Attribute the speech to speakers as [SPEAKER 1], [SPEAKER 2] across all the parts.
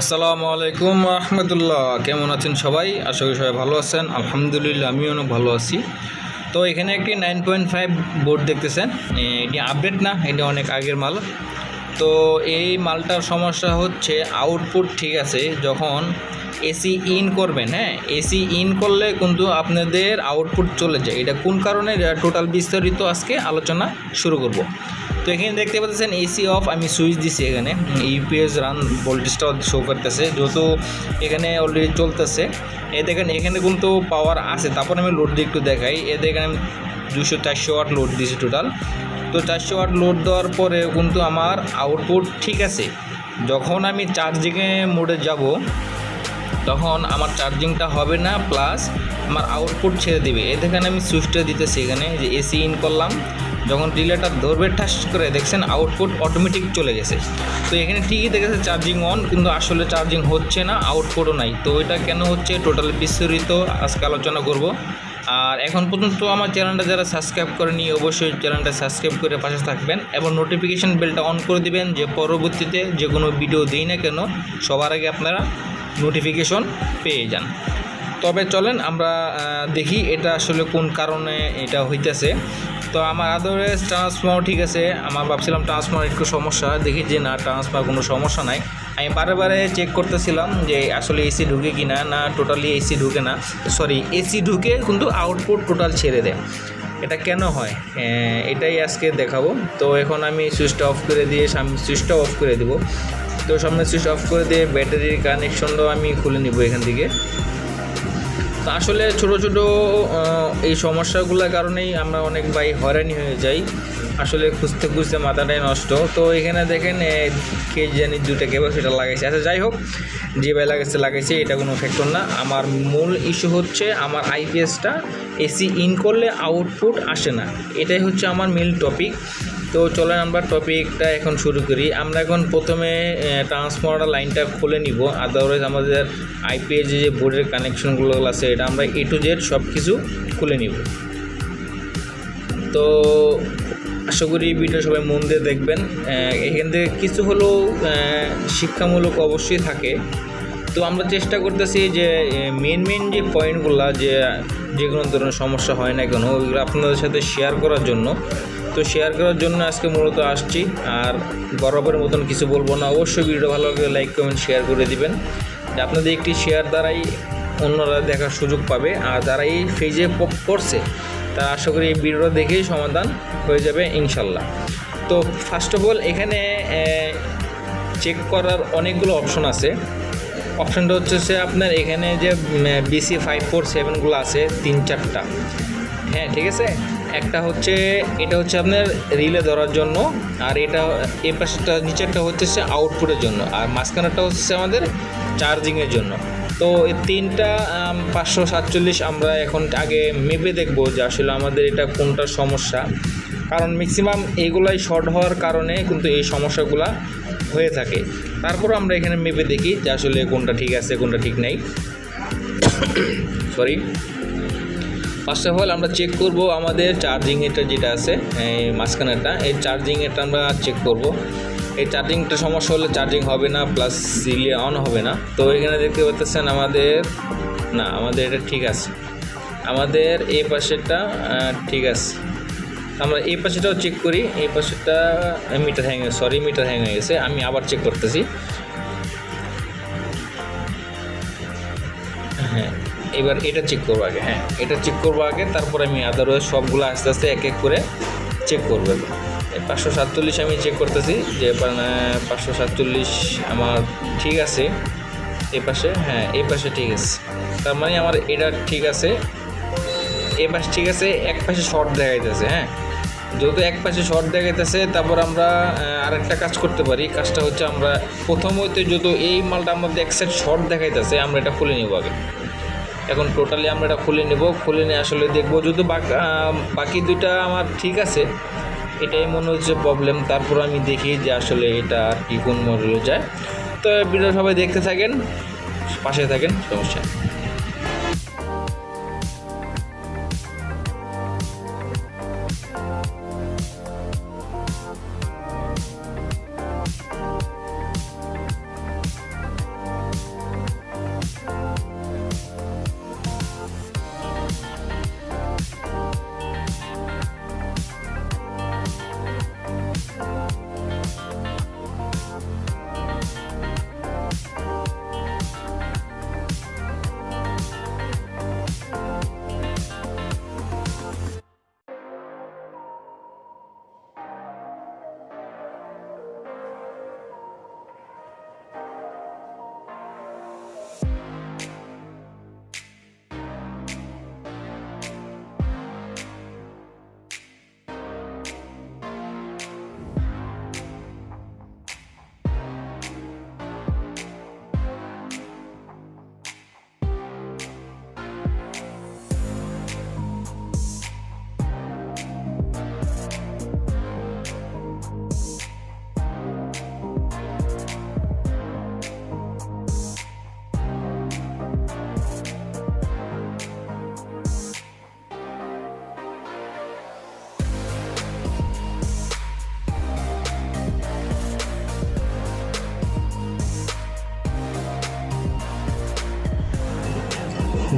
[SPEAKER 1] আসসালামু আলাইকুম রহমতুল্লাহ। কেমন আছেন সবাই? আশা করি সবাই ভালো আছেন। আলহামদুলিল্লাহ, আমিও অনেক ভালো আছি। তো এখানে একটি নাইন পয়েন্ট ফাইভ বোর্ড দেখতেছেন। এটি আপডেট না, এটি অনেক আগের মাল। তো এই মালটার সমস্যা হচ্ছে, আউটপুট ঠিক আছে, যখন এসি ইন করবেন হ্যাঁ? এসি ইন করলে কিন্তু আপনাদের আউটপুট চলে যায়। এটা কোন কারণে? টোটাল বিস্তারিত আজকে আলোচনা শুরু করব। তো এখানে দেখতে পাচ্ছেন এসি অফ আমি সুইচ দিছি এখানে। ইউপিএস রান ভোল্টেজটাও শো করতেছে যেহেতু এখানে অলরেডি চলতেছে। এ দেখেন, এখানে কিন্তু পাওয়ার আছে, তারপর আমি লোড দিয়ে একটু দেখাই। এ দেখেন আমি দুশো চারশো ওয়াট লোড দিয়েছি টোটাল তো চারশো ওয়াট লোড দেওয়ার পরে কিন্তু আমার আউটপুট ঠিক আছে। যখন আমি চার্জিংয়ে মোডে যাব, তখন আমার চার্জিংটা হবে না প্লাস আমার আউটপুট ছেড়ে দেবে। এ দেখেন, আমি সুইচটা দিতেছি এখানে যে এসি ইন করলাম। যখন রিলেটা ধরবে ঠাস করে, দেখছেন আউটপুট অটোমেটিক চলে গেছে। তো এখানে ঠিকই দেখেছে চার্জিং অন কিন্তু আসলে চার্জিং হচ্ছে না আউটপুটও নাই। তো এটা কেন হচ্ছে? টোটাল বিস্তারিত আজকে আলোচনা করব। আর এখন পর্যন্ত আমার চ্যানেলটা যারা সাবস্ক্রাইব করেনি অবশ্যই চ্যানেলটা সাবস্ক্রাইব করে পাশে থাকবেন এবং নোটিফিকেশান বেলটা অন করে দিবেন, যে পরবর্তীতে যে কোনো ভিডিও দিই না কেন, সবার আগে আপনারা নোটিফিকেশন পেয়ে যান। তবে চলেন আমরা দেখি এটা আসলে কোন কারণে এটা হইতেছে। তো আমার আদরেজ ট্রান্সফার ঠিক আছে, আমার ভাবছিলাম ট্রান্সফার একটু সমস্যা, দেখি যে না ট্রান্সফার কোনো সমস্যা নাই। আমি বারে বারে চেক করতেছিলাম যে আসলে এসি ঢুকে কি না না টোটালি এসি ঢুকে না সরি এসি ঢুকে কিন্তু আউটপুট টোটাল ছেড়ে দেয়। এটা কেন হয়? এটাই আজকে দেখাবো। তো এখন আমি সুইচটা অফ করে দিয়ে সামনে সুইচটা অফ করে দেবো। তো সামনে সুইচ অফ করে দিয়ে ব্যাটারির কানেকশনটাও আমি খুলে নিব এখান থেকে। তো আসলে ছোট ছোট এই সমস্যাগুলোর কারণেই আমরা অনেক ভাই হয়রানি হয়ে যাই। আসলে খুঁজতে খুঁজতে মাথাটাই নষ্ট। তো এখানে দেখেন কে জানি দুটা কেবল সেটা লাগাইছে। আচ্ছা যাই হোক, যে ভাই লাগাইছে লাগাইছে, এটা কোনো ফ্যাক্টর না। আমার মূল ইস্যু হচ্ছে, আমার আইপিএসটা এসি ইন করলে আউটপুট আসে না। এটাই হচ্ছে আমার মেল টপিক তো চলেন আমরা টপিকটা এখন শুরু করি। আমরা এখন প্রথমে ট্রান্সফর্মার লাইনটা খুলে নিব। আদারওয়াইজ আমাদের আইপিএস যে বোর্ডের কানেকশনগুলো আছে, এটা আমরা এ টু জেড সব কিছু খুলে নিব। তো আশা করি ভিডিও সবাই মন দিয়ে দেখবেন। এখান থেকে কিছু হলেও শিক্ষামূলক অবশ্যই থাকে। তো আমরা চেষ্টা করতেছি যে মেন মেন যে পয়েন্টগুলো যে যে কোনো ধরনের সমস্যা হয় না কেন, ওইগুলো আপনাদের সাথে শেয়ার করার জন্য। তো শেয়ার করার জন্য আজকে মূলত আসছি। আর বরাবরের মতন কিছু বলব না। অবশ্যই ভিডিও ভালো লাগলে লাইক কমেন্ট শেয়ার করে দিবেন। আপনাদের একটি শেয়ার দ্বারাই অন্যরা দেখার সুযোগ পাবে। আর যারা এই ফেজে পড়ছে তা আশা করি এই ভিডিওটা দেখেই সমাধান হয়ে যাবে ইনশাল্লাহ। তো ফার্স্ট অফ অল এখানে চেক করার অনেকগুলো অপশন আছে। অপশানটা হচ্ছে সে আপনার এখানে যে বিসি ফাইভ ফোর সেভেনগুলো আছে, তিন চারটা। হ্যাঁ ঠিক আছে? একটা হচ্ছে, এটা হচ্ছে আপনার রিলে ধরার জন্য, আর এটা এই পাশেটা নিচেরটা হচ্ছে আউটপুটের জন্য, আর মাঝখানেরটা হচ্ছে আমাদের চার্জিংয়ের জন্য। তো এই তিনটা পাঁচশো সাতচল্লিশ আমরা এখন আগে মেপে দেখব যে আসলে আমাদের এটা কোনটার সমস্যা। কারণ ম্যাক্সিমাম এইগুলাই শর্ট হওয়ার কারণে কিন্তু এই সমস্যাগুলা হয়ে থাকে। তারপর আমরা এখানে মেপে দেখি যে আসলে কোনটা ঠিক আছে, কোনটা ঠিক নেই। সরি ফার্স্ট অফ অল আমরা চেক করব আমাদের চার্জিং এটা যেটা আছে, এই মাঝখানেরটা এই চার্জিং এটা আমরা চেক করব। এই চার্জিংটা সমস্যা হলে চার্জিং হবে না প্লাস সিলে অন হবে না। তো এখানে দেখতে পাচ্ছেন আমাদের, না, আমাদের এটা ঠিক আছে। আমাদের এই পাশেরটা ঠিক আছে। আমরা এই পাশেটাও চেক করি। এই পাশেরটা meter hang sorry meter hang হয়ে গেছে। আমি আবার চেক করতেছি। এবার এটা চেক করব আগে হ্যাঁ এটা চেক করব আগে, তারপর আমি আদারওয়াইজ সবগুলো আস্তে আস্তে এক এক করে চেক করব পাঁচশো সাতচল্লিশ আমি চেক করতেছি, যে পাঁচশো সাতচল্লিশ আমার ঠিক আছে এই পাশে হ্যাঁ এই পাশে ঠিক আছে। তার মানে আমার এটা ঠিক আছে এই পাশে ঠিক আছে, এক পাশে শর্ট দেখা যাইতেছে হ্যাঁ। যেহেতু এক পাশে শর্ট দেখা যাইতেছে তারপর আমরা আরেকটা কাজ করতে পারি, কাজটা হচ্ছে আমরা প্রথম হইতে যত এই মালটা আমাদের এক সাইড শর্ট দেখাইতেছে, আমরা এটা খুলে নিব আগে। এখন টোটালি আমরা এটা খুলে নেব, খুলে নিয়ে আসলে দেখব। যদি বাক- দুইটা আমার ঠিক আছে, এটাই মনে হচ্ছে প্রবলেম তারপর আমি দেখি যে আসলে এটা আর কি কোন মডেলে যায়। তো ভিডিও সবাই দেখতে থাকেন, পাশে থাকেন, সমস্যা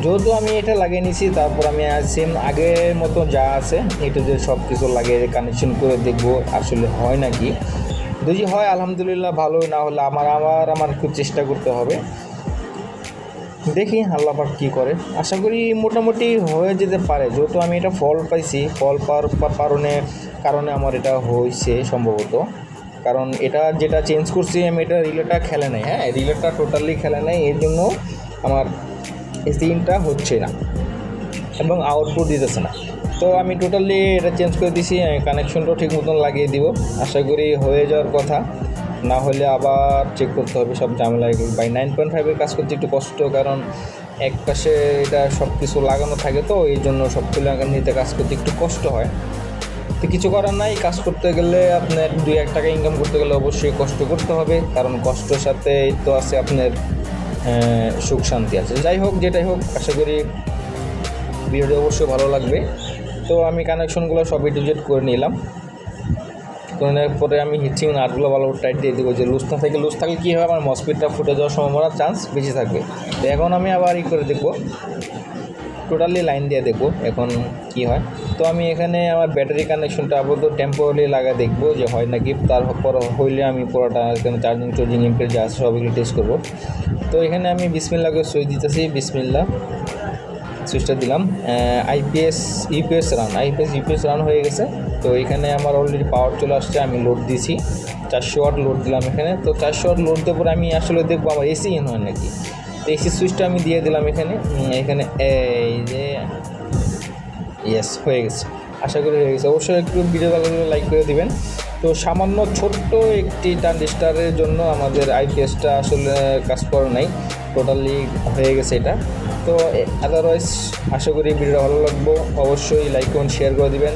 [SPEAKER 1] যেহেতু আমি এটা লাগিয়ে নিছি তারপর আমি সেম আগের মতো যা আছে, এটা যে সব কিছু লাগিয়ে কানেকশন করে দেখব আসলে হয় নাকি। যদি হয়, আলহামদুলিল্লাহ ভালো না হলে আমার, আবার আমার খুব চেষ্টা করতে হবে। দেখি আল্লাহ পাক কী করে। আশা করি মোটামুটি হয়ে যেতে পারে। যেহেতু আমি এটা ফল পাইছি, ফল পাওয়ার কারণে কারণে আমার এটা হয়েছে সম্ভবত। কারণ এটা যেটা চেঞ্জ করছি, আমি এটা রিলেটা খেলে নাই হ্যাঁ? রিলেটা টোটালি খেলে নাই, এর জন্য আমার সিনটা হচ্ছে না। এবং আউটপুট দিতেছে না। তো আমি টোটালি এটা চেঞ্জ করে দিছি কানেকশনটাও ঠিক মতন লাগিয়ে দিব। আশা করি হয়ে যাওয়ার কথা। না হলে আবার চেক করতে হবে, সব ঝামেলা বাই নাইন পয়েন্ট ফাইভের কাজ করতে একটু কষ্ট, কারণ এক পাশে এটা সব কিছু লাগানো থাকে তো, এই জন্য সবগুলো লাগানিতে কাজ করতে একটু কষ্ট হয়। তো কিছু করার নাই, কাজ করতে গেলে আপনার দুই এক টাকা ইনকাম করতে গেলে অবশ্যই কষ্ট করতে হবে। কারণ কষ্টের সাথে তো আছে আপনার সুখ শান্তি আছে। যাই হোক, যেটাই হোক, আশা করি ভিডিওটি অবশ্যই ভালো লাগবে। তো আমি কানেকশনগুলো সবই ডিজেট করে নিলাম। করে নেওয়ার পরে আমি হিচিং নাটগুলো ভালো টাইট দিয়ে দেবো যে লুজ না থাকে লুজ থাকলে কী হবে? আমার মসপিটটা ফুটে যাওয়ার সম্ভাবনা চান্স বেশি থাকবে। তো এখন আমি আবার ই করে দেখব। টোটালি লাইন দিয়ে দেখব এখন কি হয়। তো আমি এখানে আমার ব্যাটারি কানেকশনটা আপাতত টেম্পোরারি লাগা দেখব যে হয় নাকি তারপর হইলে আমি পুরোটা এখানে চার্জিং চার্জিং এমপের যা আছে সবগুলো টেস্ট করব। তো এখানে আমি বিসমিল্লাকে সুইচ দিতেছি বিসমিল্লা সুইচটা দিলাম। IPS UPS run IPS UPS run হয়ে গেছে। তো এখানে আমার অলরেডি পাওয়ার চলে আসছে, আমি লোড দিছি চারশো ওয়াট লোড দিলাম এখানে। তো চারশো ওয়াট লোড দেওয়ার পরে আমি আসলে দেখব আমার এসি ইন হয় নাকি। এসি সুইচটা আমি দিয়ে দিলাম এখানে। এখানে এই যে ইয়েস হয়ে গেছে। আশা করি হয়ে গেছে। অবশ্যই একটু ভিডিও ভালো লাইক করে দিবেন। তো সামান্য ছোট্ট একটি ট্রানজিস্টারের জন্য আমাদের আইপিএসটা আসলে কাজ করে নাই। টোটালি হয়ে গেছে এটা। তো আদারওয়াইজ আশা করি ভিডিওটা ভালো লাগবো। অবশ্যই লাইক করুন শেয়ার করে দিবেন।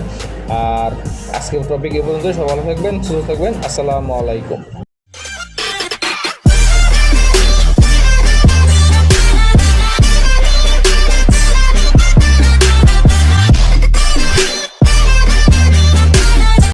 [SPEAKER 1] আর আজকের টপিক এ পর্যন্ত সব ভালো থাকবেন, সুস্থ থাকবেন। আসসালামু আলাইকুম।